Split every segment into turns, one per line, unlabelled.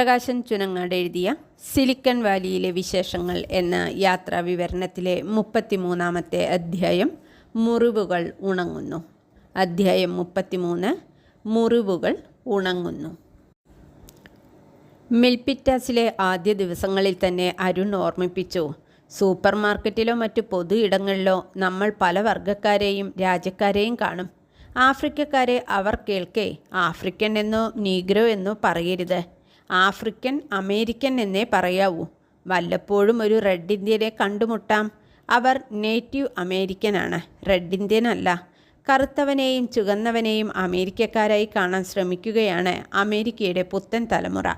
പ്രകാശൻ ചുനങ്ങാട് എഴുതിയ സിലിക്കൺ വാലിയിലെ വിശേഷങ്ങൾ എന്ന യാത്രാ വിവരണത്തിലെ മുപ്പത്തിമൂന്നാമത്തെ അധ്യായം മുറിവുകൾ ഉണങ്ങുന്നു. അധ്യായം മുപ്പത്തിമൂന്ന് മുറിവുകൾ ഉണങ്ങുന്നു. മിൽപിറ്റാസിലെ ആദ്യ ദിവസങ്ങളിൽ തന്നെ അരുൺ ഓർമ്മിപ്പിച്ചു സൂപ്പർ മാർക്കറ്റിലോ മറ്റു പൊതു ഇടങ്ങളിലോ നമ്മൾ പല വർഗക്കാരെയും രാജ്യക്കാരെയും കാണും. ആഫ്രിക്കക്കാരെ അവർ കേൾക്കേ ആഫ്രിക്കൻ എന്നോ നീഗ്രോ എന്നോ പറയരുത്. ആഫ്രിക്കൻ അമേരിക്കൻ എന്നേ പറയാവൂ. വല്ലപ്പോഴും ഒരു റെഡ് ഇന്ത്യനെ കണ്ടുമുട്ടാം. അവർ നേറ്റീവ് അമേരിക്കനാണ്. റെഡ് ഇന്ത്യൻ അല്ല. കറുത്തവനെയും ചുവന്നവനെയും അമേരിക്കക്കാരായി കാണാൻ ശ്രമിക്കുകയാണ് അമേരിക്കയുടെ പുത്തൻ തലമുറ.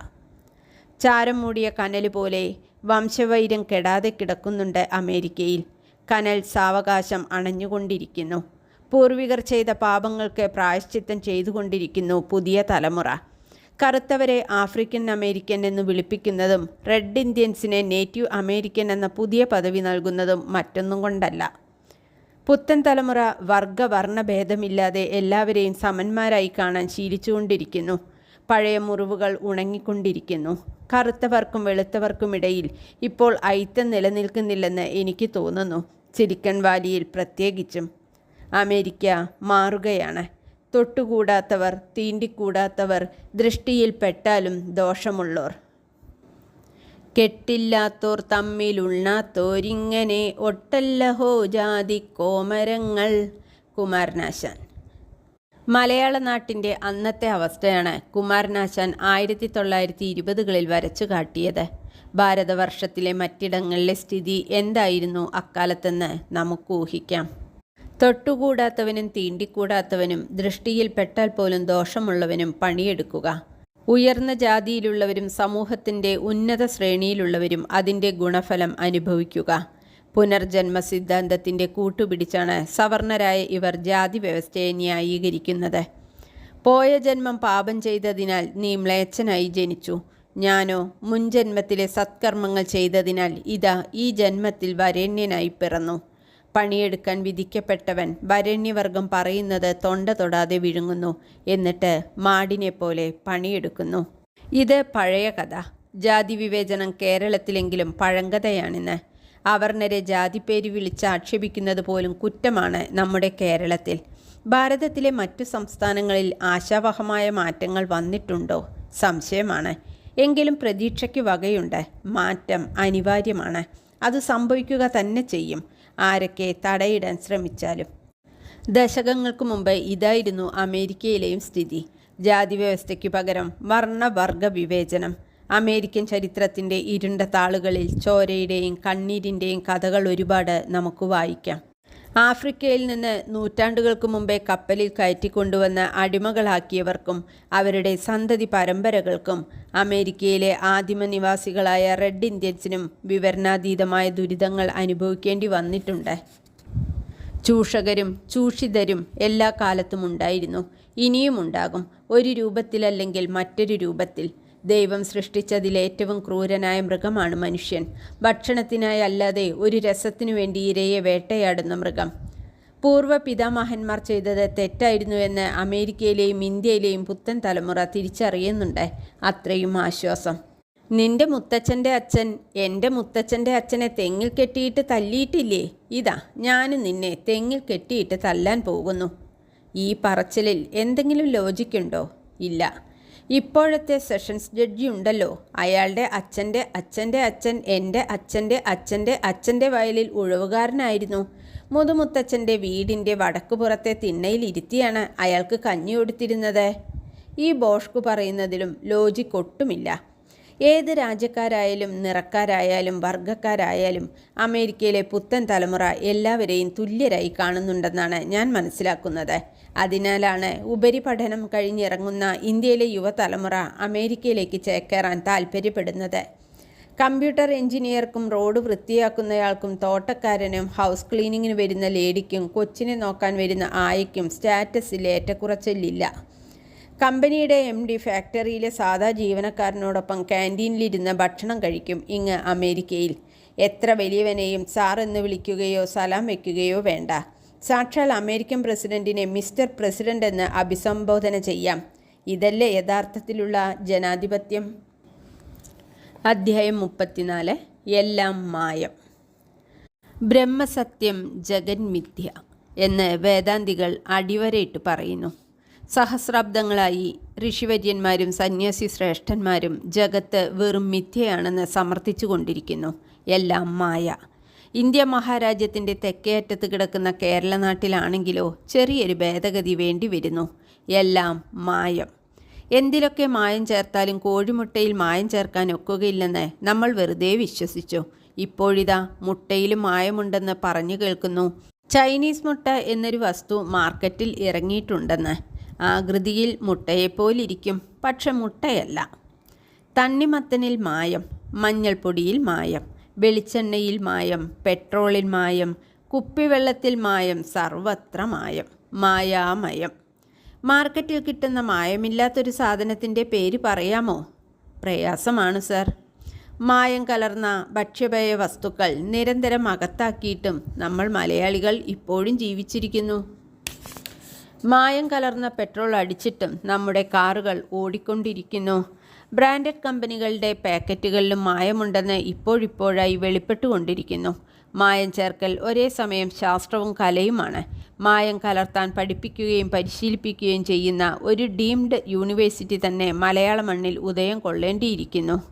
ചാരം മൂടിയ കനൽ പോലെ വംശവൈര്യം കെടാതെ കിടക്കുന്നുണ്ട് അമേരിക്കയിൽ. കനൽ സാവകാശം അണഞ്ഞുകൊണ്ടിരിക്കുന്നു. പൂർവികർ ചെയ്ത പാപങ്ങൾക്ക് പ്രായശ്ചിത്തം ചെയ്തുകൊണ്ടിരിക്കുന്നു പുതിയ തലമുറ. കറുത്തവരെ ആഫ്രിക്കൻ അമേരിക്കൻ എന്ന് വിളിപ്പിക്കുന്നതും റെഡ് ഇന്ത്യൻസിനെ നേറ്റീവ് അമേരിക്കൻ എന്ന പുതിയ പദവി നൽകുന്നതും മറ്റൊന്നും കൊണ്ടല്ല. പുത്തൻ തലമുറ വർഗ ഭേദമില്ലാതെ എല്ലാവരെയും സമന്മാരായി കാണാൻ ശീലിച്ചുകൊണ്ടിരിക്കുന്നു. പഴയ മുറിവുകൾ ഉണങ്ങിക്കൊണ്ടിരിക്കുന്നു. കറുത്തവർക്കും വെളുത്തവർക്കുമിടയിൽ ഇപ്പോൾ ഐത്തം നിലനിൽക്കുന്നില്ലെന്ന് എനിക്ക് തോന്നുന്നു. സിലിക്കൺ വാലിയിൽ പ്രത്യേകിച്ചും. അമേരിക്ക മാറുകയാണ്. തൊട്ടുകൂടാത്തവർ തീണ്ടിക്കൂടാത്തവർ ദൃഷ്ടിയിൽപ്പെട്ടാലും ദോഷമുള്ളോർ. കെട്ടില്ലാത്തോർ തമ്മിലുണ്ണാത്തോരിങ്ങനെ ഒട്ടല്ലഹോ ജാതി കോമരങ്ങൾ. കുമാരനാശാൻ. മലയാള നാട്ടിന്റെ അന്നത്തെ അവസ്ഥയാണ് കുമാരനാശാൻ ആയിരത്തി തൊള്ളായിരത്തി ഇരുപതുകളിൽ വരച്ചു കാട്ടിയത്. ഭാരതവർഷത്തിലെ മറ്റിടങ്ങളിലെ സ്ഥിതി എന്തായിരുന്നു അക്കാലത്തെന്ന് നമുക്ക് ഊഹിക്കാം. തൊട്ടുകൂടാത്തവനും തീണ്ടിക്കൂടാത്തവനും ദൃഷ്ടിയിൽ പെട്ടാൽ പോലും ദോഷമുള്ളവനും പണിയെടുക്കുക. ഉയർന്ന ജാതിയിലുള്ളവരും സമൂഹത്തിന്റെ ഉന്നത ശ്രേണിയിലുള്ളവരും അതിന്റെ ഗുണഫലം അനുഭവിക്കുക. പുനർജന്മ സിദ്ധാന്തത്തിന്റെ കൂട്ടുപിടിച്ചാണ് സവർണരായ ഇവർ ജാതി വ്യവസ്ഥയെ ന്യായീകരിക്കുന്നത്. പോയ ജന്മം പാപം ചെയ്തതിനാൽ നീ മ്ലേച്ഛനായി ജനിച്ചു. ഞാനോ മുൻജന്മത്തിലെ സത്കർമ്മങ്ങൾ ചെയ്തതിനാൽ ഇതാ ഈ ജന്മത്തിൽ വരേണ്യനായി പിറന്നു. പണിയെടുക്കാൻ വിധിക്കപ്പെട്ടവൻ വരണ്യവർഗം പറയുന്നത് തൊണ്ട തൊടാതെ വിഴുങ്ങുന്നു. എന്നിട്ട് മാടിനെ പോലെ പണിയെടുക്കുന്നു. ഇത് പഴയ കഥ. ജാതി വിവേചനം കേരളത്തിലെങ്കിലും പഴങ്കഥയാണിന്ന്. അവർണരെ ജാതിപ്പേര് വിളിച്ച് ആക്ഷേപിക്കുന്നത് പോലും കുറ്റമാണ് നമ്മുടെ കേരളത്തിൽ. ഭാരതത്തിലെ മറ്റു സംസ്ഥാനങ്ങളിൽ ആശാവഹമായ മാറ്റങ്ങൾ വന്നിട്ടുണ്ടോ? സംശയമാണ്. എങ്കിലും പ്രതീക്ഷയ്ക്ക് വകയുണ്ട്. മാറ്റം അനിവാര്യമാണ്. അത് സംഭവിക്കുക തന്നെ ചെയ്യും. ആരൊക്കെ തടയിടാൻ ശ്രമിച്ചാലും. ദശകങ്ങൾക്ക് മുമ്പ് ഇതായിരുന്നു അമേരിക്കയിലെയും സ്ഥിതി. ജാതി വ്യവസ്ഥയ്ക്ക് പകരം വർണവർഗ വിവേചനം. അമേരിക്കൻ ചരിത്രത്തിന്റെ ഇരുണ്ട താളുകളിൽ ചോരയുടെയും കണ്ണീരിന്റെയും കഥകൾ ഒരുപാട് നമുക്ക് വായിക്കാം. ആഫ്രിക്കയിൽ നിന്ന് നൂറ്റാണ്ടുകൾക്ക് മുമ്പേ കപ്പലിൽ കയറ്റിക്കൊണ്ടുവന്ന അടിമകളാക്കിയവർക്കും അവരുടെ സന്തതി പരമ്പരകൾക്കും അമേരിക്കയിലെ ആദിമ നിവാസികളായ റെഡ് ഇന്ത്യൻസിനും വിവരണാതീതമായ ദുരിതങ്ങൾ അനുഭവിക്കേണ്ടി വന്നിട്ടുണ്ട്. ചൂഷകരും ചൂഷിതരും എല്ലാ കാലത്തും ഉണ്ടായിരുന്നു. ഇനിയും ഉണ്ടാകും. ഒരു രൂപത്തിലല്ലെങ്കിൽ മറ്റൊരു രൂപത്തിൽ ദൈവം സൃഷ്ടിച്ചതിൽ ഏറ്റവും ക്രൂരനായ മൃഗമാണ് മനുഷ്യൻ. ഭക്ഷണത്തിനായി അല്ലാതെ ഒരു രസത്തിനു വേണ്ടി ഇരയെ വേട്ടയാടുന്ന മൃഗം. പൂർവ പിതാമഹന്മാർ ചെയ്തത് തെറ്റായിരുന്നു എന്ന് അമേരിക്കയിലെയും ഇന്ത്യയിലെയും പുത്തൻ തലമുറ തിരിച്ചറിയുന്നുണ്ട്. അത്രയും ആശ്വാസം. നിന്റെ മുത്തച്ഛന്റെ അച്ഛൻ എന്റെ മുത്തച്ഛന്റെ അച്ഛനെ തെങ്ങിൽ കെട്ടിയിട്ട് തല്ലിയിട്ടില്ലേ? ഇതാ ഞാനും നിന്നെ തെങ്ങിൽ കെട്ടിയിട്ട് തല്ലാൻ പോകുന്നു. ഈ പറച്ചിലിൽ എന്തെങ്കിലും ലോജിക്കുണ്ടോ ഇല്ല. ഇപ്പോഴത്തെ സെഷൻസ് ജഡ്ജി ഉണ്ടല്ലോ അയാളുടെ അച്ഛന്റെ അച്ഛന്റെ അച്ഛൻ എന്റെ അച്ഛന്റെ അച്ഛന്റെ അച്ഛന്റെ വയലിൽ ഉഴവുകാരനായിരുന്നു. മുതുമുത്തച്ഛന്റെ വീടിന്റെ വടക്കുപുറത്തെ തിണ്ണയിൽ ഇരുത്തിയാണ് അയാൾക്ക് കഞ്ഞി കൊടുത്തിരുന്നത്. ഈ ബോഷ്കു പറയുന്നതിലും ലോജിക് ഒട്ടുമില്ല. ഏത് രാജ്യക്കാരായാലും നിറക്കാരായാലും വർഗക്കാരായാലും അമേരിക്കയിലെ പുത്തൻ തലമുറ എല്ലാവരെയും തുല്യരായി കാണുന്നുണ്ടെന്നാണ് ഞാൻ മനസ്സിലാക്കുന്നത്. അതിനാലാണ് ഉപരിപഠനം കഴിഞ്ഞിറങ്ങുന്ന ഇന്ത്യയിലെ യുവതലമുറ അമേരിക്കയിലേക്ക് ചേക്കേറാൻ താൽപ്പര്യപ്പെടുന്നത് കമ്പ്യൂട്ടർ എഞ്ചിനീയർക്കും റോഡ് വൃത്തിയാക്കുന്നയാൾക്കും തോട്ടക്കാരനും ഹൗസ് ക്ലീനിങ്ങിന് വരുന്ന ലേഡിക്കും കൊച്ചിനെ നോക്കാൻ വരുന്ന ആയയ്ക്കും സ്റ്റാറ്റസിൽ ഏറ്റക്കുറച്ചിലില്ല. കമ്പനിയുടെ എം ഡി ഫാക്ടറിയിലെ സാധാ ജീവനക്കാരനോടൊപ്പം ക്യാന്റീനിലിരുന്ന് ഭക്ഷണം കഴിക്കും ഇങ്ങ് അമേരിക്കയിൽ. എത്ര വലിയവനെയും സാർ എന്ന് വിളിക്കുകയോ സലാം വയ്ക്കുകയോ വേണ്ട. സാക്ഷാൽ അമേരിക്കൻ പ്രസിഡന്റിനെ മിസ്റ്റർ പ്രസിഡന്റ് എന്ന് അഭിസംബോധന ചെയ്യാം. ഇതല്ലേ യഥാർത്ഥത്തിലുള്ള ജനാധിപത്യം? അധ്യായം മുപ്പത്തിനാല് എല്ലാം മായം. ബ്രഹ്മസത്യം ജഗന്മിഥ്യ എന്ന് വേദാന്തികൾ അടിവരയിട്ട് പറയുന്നു. സഹസ്രാബ്ദങ്ങളായി ഋഷിവര്യന്മാരും സന്യാസി ശ്രേഷ്ഠന്മാരും ജഗത്ത് വെറും മിഥ്യയാണെന്ന് സമർത്ഥിച്ചു കൊണ്ടിരിക്കുന്നു എല്ലാം മായ. ഇന്ത്യ മഹാരാജ്യത്തിന്റെ തെക്കേ അറ്റത്ത് കിടക്കുന്ന കേരള നാട്ടിലാണെങ്കിലോ ചെറിയൊരു ഭേദഗതി വേണ്ടി വരുന്നു. എല്ലാം മായം. എന്തിലൊക്കെ മായം ചേർത്താലും കോഴിമുട്ടയിൽ മായം ചേർക്കാൻ ഒക്കുകയില്ലെന്ന് നമ്മൾ വെറുതെ വിശ്വസിച്ചു. ഇപ്പോഴിതാ മുട്ടയിലും മായമുണ്ടെന്ന് പറഞ്ഞു കേൾക്കുന്നു. ചൈനീസ് മുട്ട എന്നൊരു വസ്തു മാർക്കറ്റിൽ ഇറങ്ങിയിട്ടുണ്ടെന്ന്. ആകൃതിയിൽ മുട്ടയെപ്പോലിരിക്കും പക്ഷെ മുട്ടയല്ല. തണ്ണിമത്തനിൽ മായം മഞ്ഞൾപ്പൊടിയിൽ മായം വെളിച്ചെണ്ണയിൽ മായം പെട്രോളിൽ മായം കുപ്പിവെള്ളത്തിൽ മായം സർവത്ര മായം മായാമയം. മാർക്കറ്റിൽ കിട്ടുന്ന മായമില്ലാത്തൊരു സാധനത്തിന്റെ പേര് പറയാമോ? പ്രയാസമാണ് സർ. മായം കലർന്ന ഭക്ഷ്യപേയ വസ്തുക്കൾ നിരന്തരം അകത്താക്കിയിട്ടും നമ്മൾ മലയാളികൾ ഇപ്പോഴും ജീവിച്ചിരിക്കുന്നു. മായം കലർന്ന പെട്രോൾ അടിച്ചിട്ടും നമ്മുടെ കാറുകൾ ഓടിക്കൊണ്ടിരിക്കുന്നു. ബ്രാൻഡഡ് കമ്പനികളുടെ പാക്കറ്റുകളിലും മായമുണ്ടെന്ന് ഇപ്പോഴിപ്പോഴായി വെളിപ്പെട്ടുകൊണ്ടിരിക്കുന്നു. മായം ചേർക്കൽ ഒരേ സമയം ശാസ്ത്രവും കലയുമാണ്. മായം കലർത്താൻ പഠിപ്പിക്കുകയും പരിശീലിപ്പിക്കുകയും ചെയ്യുന്ന ഒരു ഡീംഡ് യൂണിവേഴ്സിറ്റി തന്നെ മലയാള മണ്ണിൽ ഉദയം കൊള്ളേണ്ടിയിരിക്കുന്നു.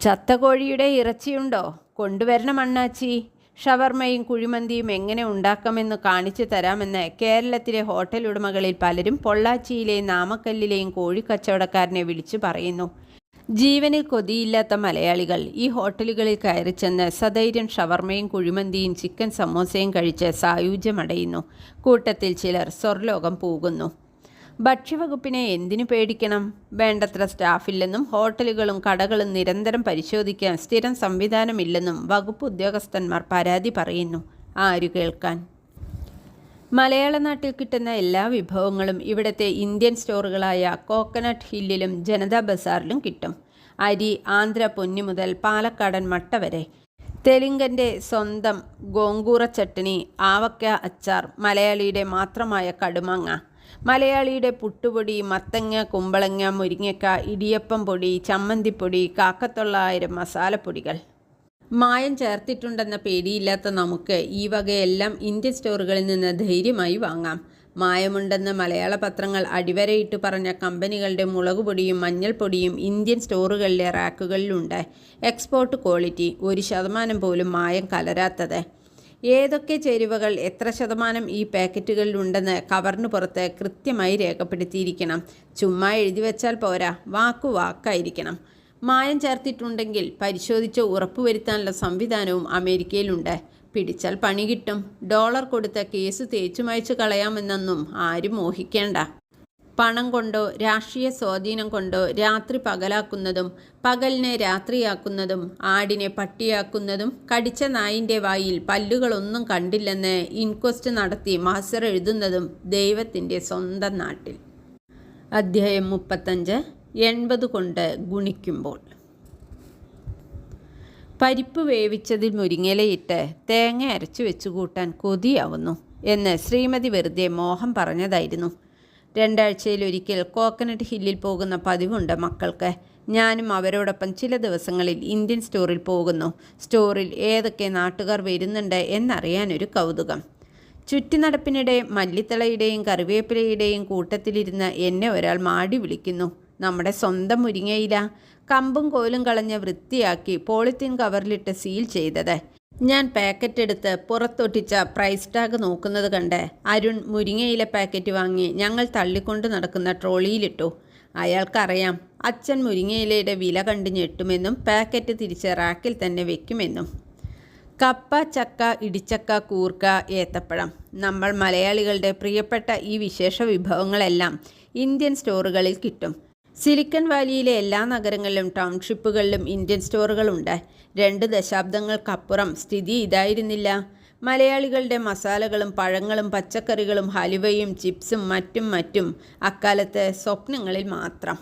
ചത്തകോഴിയുടെ ഇറച്ചിയുണ്ടോ? കൊണ്ടുവരണം അണ്ണാച്ചി. ഷവർമയും കുഴിമന്തിയും എങ്ങനെ ഉണ്ടാക്കാമെന്ന് കാണിച്ചു തരാമെന്ന് കേരളത്തിലെ ഹോട്ടൽ ഉടമകളിൽ പലരും പൊള്ളാച്ചിയിലെയും നാമക്കല്ലിലെയും കോഴിക്കച്ചവടക്കാരനെ വിളിച്ചു പറയുന്നു. ജീവനിൽ കൊതിയില്ലാത്ത മലയാളികൾ ഈ ഹോട്ടലുകളിൽ കയറി ചെന്ന് സധൈര്യം ഷവർമയും കുഴിമന്തിയും ചിക്കൻ സമോസയും കഴിച്ച് സായുജ്യമടയുന്നു. കൂട്ടത്തിൽ ചിലർ സ്വർലോകം പോകുന്നു. ഭക്ഷ്യവകുപ്പിനെ എന്തിനു പേടിക്കണം? വേണ്ടത്ര സ്റ്റാഫില്ലെന്നും ഹോട്ടലുകളും കടകളും നിരന്തരം പരിശോധിക്കാൻ സ്ഥിരം സംവിധാനമില്ലെന്നും വകുപ്പ് ഉദ്യോഗസ്ഥന്മാർ പരാതി പറയുന്നു. ആരു കേൾക്കാൻ? മലയാള നാട്ടിൽ കിട്ടുന്ന എല്ലാ വിഭവങ്ങളും ഇവിടുത്തെ ഇന്ത്യൻ സ്റ്റോറുകളായ കോക്കനട്ട് ഹില്ലിലും ജനതാ ബസാറിലും കിട്ടും. അരി ആന്ധ്ര പൊന്നി മുതൽ പാലക്കാടൻ മട്ട വരെ. തെലുങ്കന്റെ സ്വന്തം ഗോങ്കൂറ ചട്ടണി ആവക്ക അച്ചാർ മലയാളിയുടെ മാത്രമായ കടുമാങ്ങ. മലയാളിയുടെ പുട്ടുപൊടി മത്തങ്ങ കുമ്പളങ്ങ മുരിങ്ങക്ക ഇടിയപ്പം പൊടി ചമ്മന്തിപ്പൊടി കാക്കത്തൊള്ളായിരം മസാലപ്പൊടികൾ. മായം ചേർത്തിട്ടുണ്ടെന്ന പേടിയില്ലാത്ത നമുക്ക് ഈ വകയെല്ലാം ഇന്ത്യൻ സ്റ്റോറുകളിൽ നിന്ന് ധൈര്യമായി വാങ്ങാം. മായമുണ്ടെന്ന് മലയാള പത്രങ്ങൾ അടിവരയിട്ട് പറഞ്ഞ കമ്പനികളുടെ മുളകുപൊടിയും മഞ്ഞൾപ്പൊടിയും ഇന്ത്യൻ സ്റ്റോറുകളിലെ റാക്കുകളിലുണ്ട്. എക്സ്പോർട്ട് ക്വാളിറ്റി ഒരു ശതമാനം പോലും മായം കലരാത്തത്. ഏതൊക്കെ ചേരുവകൾ എത്ര ശതമാനം ഈ പാക്കറ്റുകളിലുണ്ടെന്ന് കവറിന് പുറത്ത് കൃത്യമായി രേഖപ്പെടുത്തിയിരിക്കണം. ചുമ്മാ എഴുതി വെച്ചാൽ പോരാ. വാക്കു വാക്കായിരിക്കണം. മായം ചേർത്തിട്ടുണ്ടെങ്കിൽ പരിശോധിച്ച് ഉറപ്പുവരുത്താനുള്ള സംവിധാനവും അമേരിക്കയിലുണ്ട്. പിടിച്ചാൽ പണി കിട്ടും. ഡോളർ കൊടുത്ത കേസ് തേച്ചുമയച്ചു കളയാമെന്നൊന്നും ആരും മോഹിക്കേണ്ട. പണം കൊണ്ടോ രാഷ്ട്രീയ സ്വാധീനം കൊണ്ടോ രാത്രി പകലാക്കുന്നതും പകലിനെ രാത്രിയാക്കുന്നതും ആടിനെ പട്ടിയാക്കുന്നതും കടിച്ച നായിന്റെ വായിൽ പല്ലുകളൊന്നും കണ്ടില്ലെന്ന് ഇൻക്വസ്റ്റ് നടത്തി മാസ്റ്റർ എഴുതുന്നതും ദൈവത്തിന്റെ സ്വന്തം നാട്ടിൽ. അദ്ധ്യായം മുപ്പത്തഞ്ച് എൺപത് കൊണ്ട് ഗുണിക്കുമ്പോൾ. പരിപ്പ് വേവിച്ചതിൽ മുരിങ്ങയിലയിട്ട് തേങ്ങ അരച്ചു വെച്ചു കൂട്ടാൻ കൊതിയാവുന്നു എന്ന് ശ്രീമതി വെറുതെ മോഹം പറഞ്ഞതായിരുന്നു. രണ്ടാഴ്ചയിൽ ഒരിക്കൽ കോക്കനട്ട് ഹില്ലിൽ പോകുന്ന പതിവുണ്ട് മക്കൾക്ക്. ഞാനും അവരോടൊപ്പം ചില ദിവസങ്ങളിൽ ഇന്ത്യൻ സ്റ്റോറിൽ പോകുന്നു. സ്റ്റോറിൽ ഏതൊക്കെ നാട്ടുകാർ വരുന്നുണ്ട് എന്നറിയാനൊരു കൗതുകം. ചുറ്റിനടപ്പിനിടെ മല്ലിത്തളയുടെയും കറിവേപ്പിലയുടെയും കൂട്ടത്തിലിരുന്ന് എന്നെ ഒരാൾ മാടി വിളിക്കുന്നു. നമ്മുടെ സ്വന്തം മുരിങ്ങയില. കമ്പും കോലും കളഞ്ഞ് വൃത്തിയാക്കി പോളിത്തീൻ കവറിലിട്ട് സീൽ ചെയ്തത്. ഞാൻ പാക്കറ്റ് എടുത്ത് പുറത്തൊട്ടിച്ച പ്രൈസ് ടാഗ് നോക്കുന്നത് കണ്ട് അരുൺ മുരിങ്ങയില പാക്കറ്റ് വാങ്ങി ഞങ്ങൾ തള്ളിക്കൊണ്ട് നടക്കുന്ന ട്രോളിയിലിട്ടു. അയാൾക്കറിയാം അച്ഛൻ മുരിങ്ങയിലയുടെ വില കണ്ട് ഞെട്ടുമെന്നും പാക്കറ്റ് തിരിച്ച് റാക്കിൽ തന്നെ വെക്കുമെന്നും. കപ്പ ചക്ക ഇടിച്ചക്ക കൂർക്ക ഏത്തപ്പഴം. നമ്മൾ മലയാളികളുടെ പ്രിയപ്പെട്ട ഈ വിശേഷ വിഭവങ്ങളെല്ലാം ഇന്ത്യൻ സ്റ്റോറുകളിൽ കിട്ടും. സിലിക്കൺ വാലിയിലെ എല്ലാ നഗരങ്ങളിലും ടൗൺഷിപ്പുകളിലും ഇന്ത്യൻ സ്റ്റോറുകളുണ്ട്. രണ്ട് ദശാബ്ദങ്ങൾക്കപ്പുറം സ്ഥിതി ഇതായിരുന്നില്ല. മലയാളികളുടെ മസാലകളും പഴങ്ങളും പച്ചക്കറികളും ഹലുവയും ചിപ്സും മറ്റും മറ്റും അക്കാലത്തെ സ്വപ്നങ്ങളിൽ മാത്രം.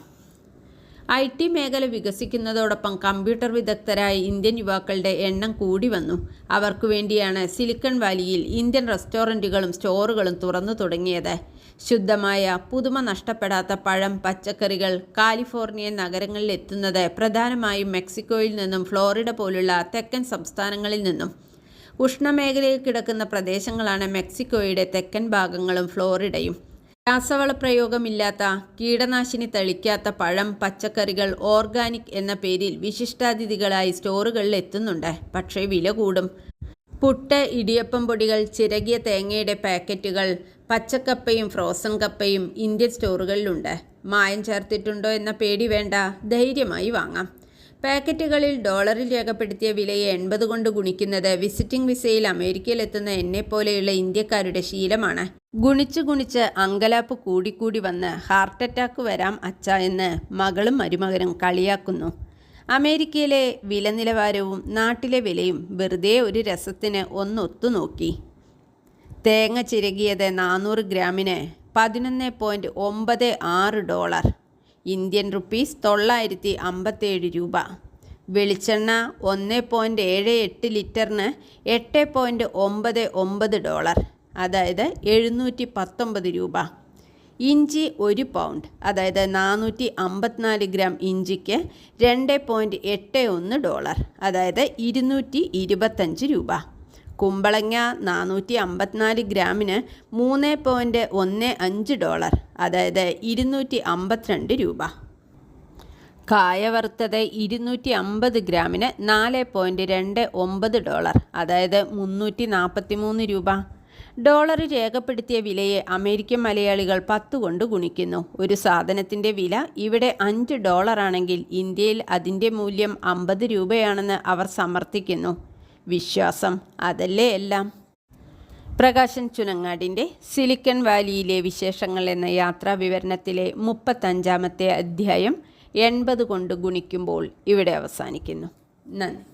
ഐ ടി മേഖല വികസിക്കുന്നതോടൊപ്പം കമ്പ്യൂട്ടർ വിദഗ്ധരായ ഇന്ത്യൻ യുവാക്കളുടെ എണ്ണം കൂടി വന്നു. അവർക്കു വേണ്ടിയാണ് സിലിക്കൺ വാലിയിൽ ഇന്ത്യൻ റെസ്റ്റോറന്റുകളും സ്റ്റോറുകളും തുറന്നു തുടങ്ങിയത്. ശുദ്ധമായ പുതുമ നഷ്ടപ്പെടാത്ത പഴം പച്ചക്കറികൾ കാലിഫോർണിയൻ നഗരങ്ങളിൽ എത്തുന്നത് പ്രധാനമായും മെക്സിക്കോയിൽ നിന്നും ഫ്ലോറിഡ പോലുള്ള തെക്കൻ സംസ്ഥാനങ്ങളിൽ നിന്നും. ഉഷ്ണമേഖലയിൽ കിടക്കുന്ന പ്രദേശങ്ങളാണ് മെക്സിക്കോയുടെ തെക്കൻ ഭാഗങ്ങളും ഫ്ലോറിഡയും. രാസവള പ്രയോഗമില്ലാത്ത കീടനാശിനി തളിക്കാത്ത പഴം പച്ചക്കറികൾ ഓർഗാനിക് എന്ന പേരിൽ വിശിഷ്ടാതിഥികളായി സ്റ്റോറുകളിൽ എത്തുന്നുണ്ട്. പക്ഷേ വില കൂടും. പുട്ട് ഇടിയപ്പം പൊടികൾ ചിരകിയ തേങ്ങയുടെ പാക്കറ്റുകൾ പച്ചക്കപ്പയും ഫ്രോസൺ കപ്പയും ഇന്ത്യൻ സ്റ്റോറുകളിലുണ്ട് മായം ചേർത്തിട്ടുണ്ടോ എന്ന പേടി വേണ്ട ധൈര്യമായി വാങ്ങാം. പാക്കറ്റുകളിൽ ഡോളറിൽ രേഖപ്പെടുത്തിയ വിലയെ എൺപത് കൊണ്ട് ഗുണിക്കുന്നത് വിസിറ്റിംഗ് വിസയിൽ അമേരിക്കയിലെത്തുന്ന എന്നെ പോലെയുള്ള ഇന്ത്യക്കാരുടെ ശീലമാണ്. ഗുണിച്ച് ഗുണിച്ച് അങ്കലാപ്പ് കൂടിക്കൂടി വന്ന് ഹാർട്ട് അറ്റാക്ക് വരാം അച്ഛ എന്ന് മകളും മരുമകനും കളിയാക്കുന്നു. അമേരിക്കയിലെ വില നിലവാരവും നാട്ടിലെ വിലയും വെറുതെ ഒരു രസത്തിന് ഒന്നൊത്തു നോക്കി തേങ്ങ ചിരകിയത് നാനൂറ് ഗ്രാമിന് പതിനൊന്ന് പോയിന്റ് ഒമ്പത് ആറ് ഡോളർ. ഇന്ത്യൻ റുപ്പീസ് തൊള്ളായിരത്തി അമ്പത്തേഴ് രൂപ. വെളിച്ചെണ്ണ ഒന്ന് പോയിന്റ് ഏഴ് എട്ട് ലിറ്ററിന് എട്ട് പോയിന്റ് ഒമ്പത് ഒമ്പത് ഡോളർ അതായത് എഴുന്നൂറ്റി പത്തൊമ്പത് രൂപ. ഇഞ്ചി ഒരു പൗണ്ട് അതായത് നാനൂറ്റി അമ്പത്തിനാല് ഗ്രാം ഇഞ്ചിക്ക് രണ്ട് പോയിന്റ് എട്ട് ഒന്ന് ഡോളർ അതായത് ഇരുന്നൂറ്റി ഇരുപത്തഞ്ച് രൂപ. കുമ്പളങ്ങ നാനൂറ്റി അമ്പത്തിനാല് ഗ്രാമിന് മൂന്ന് പോയിന്റ് ഒന്ന് അഞ്ച് ഡോളർ അതായത് ഇരുന്നൂറ്റി അമ്പത്തിരണ്ട് രൂപ. കായ വറുത്തത് ഇരുന്നൂറ്റി അമ്പത് ഗ്രാമിന് നാല് പോയിന്റ് രണ്ട് ഒമ്പത് ഡോളർ അതായത് മുന്നൂറ്റി നാൽപ്പത്തി മൂന്ന് രൂപ. ഡോളർ രേഖപ്പെടുത്തിയ വിലയെ അമേരിക്കൻ മലയാളികൾ പത്ത് കൊണ്ട് ഗുണിക്കുന്നു. ഒരു സാധനത്തിന്റെ വില ഇവിടെ അഞ്ച് ഡോളറാണെങ്കിൽ ഇന്ത്യയിൽ അതിന്റെ മൂല്യം അമ്പത് രൂപയാണെന്ന് അവർ സമർത്ഥിക്കുന്നു. വിശ്വാസം. അതല്ലേ എല്ലാം? പ്രകാശൻ ചുനങ്ങാടിന്റെ സിലിക്കൺ വാലിയിലെ വിശേഷങ്ങൾ എന്ന യാത്രാ വിവരണത്തിലെ മുപ്പത്തഞ്ചാമത്തെ അധ്യായം എൺപത് കൊണ്ട് ഗുണിക്കുമ്പോൾ ഇവിടെ അവസാനിക്കുന്നു. നന്ദി.